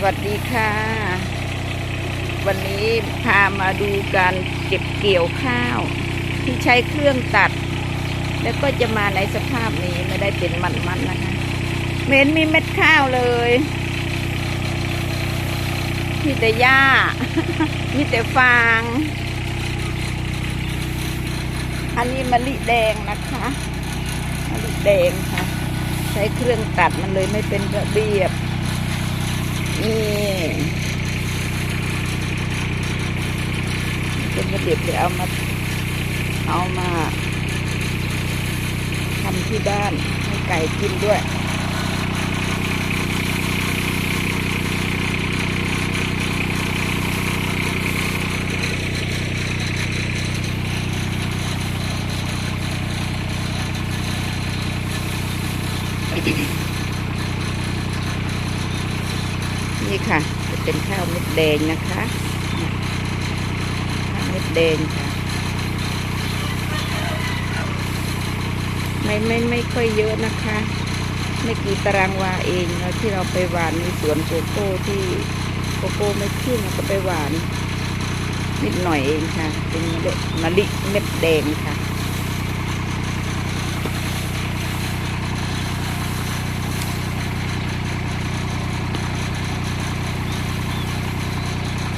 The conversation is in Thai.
สวัสดีค่ะ วันนี้พามาดูการเก็บเกี่ยวข้าว ที่ใช้เครื่องตัด แล้วก็จะมาในสภาพนี้ไม่ได้เป็นมันๆนะคะเหม็นมีเม็ดข้าวเลยมีแต่หญ้ามีแต่ฟาง อันนี้มะลิแดงนะคะมะลิแดงค่ะ ใช้เครื่องตัดมันเลยไม่เป็นระเบียบ นี่เป็นระเบียบเดี๋ยวเอามา เอามาทำที่บ้านให้ไก่กินด้วย นี่ค่ะ จะเป็นข้าวเม็ดแดงนะคะข้าวเม็ดแดงค่ะไม่ไม่ไม่ค่อยเยอะนะคะ ไม่กี่ตารางวาเองแล้วที่เราไปหวานในสวนโกโก้ที่โกโก้ไม่ขึ้นเราก็ไปหวาน นิดหน่อยเองค่ะ เป็นเมล็ดมะลิเม็ดแดงค่ะ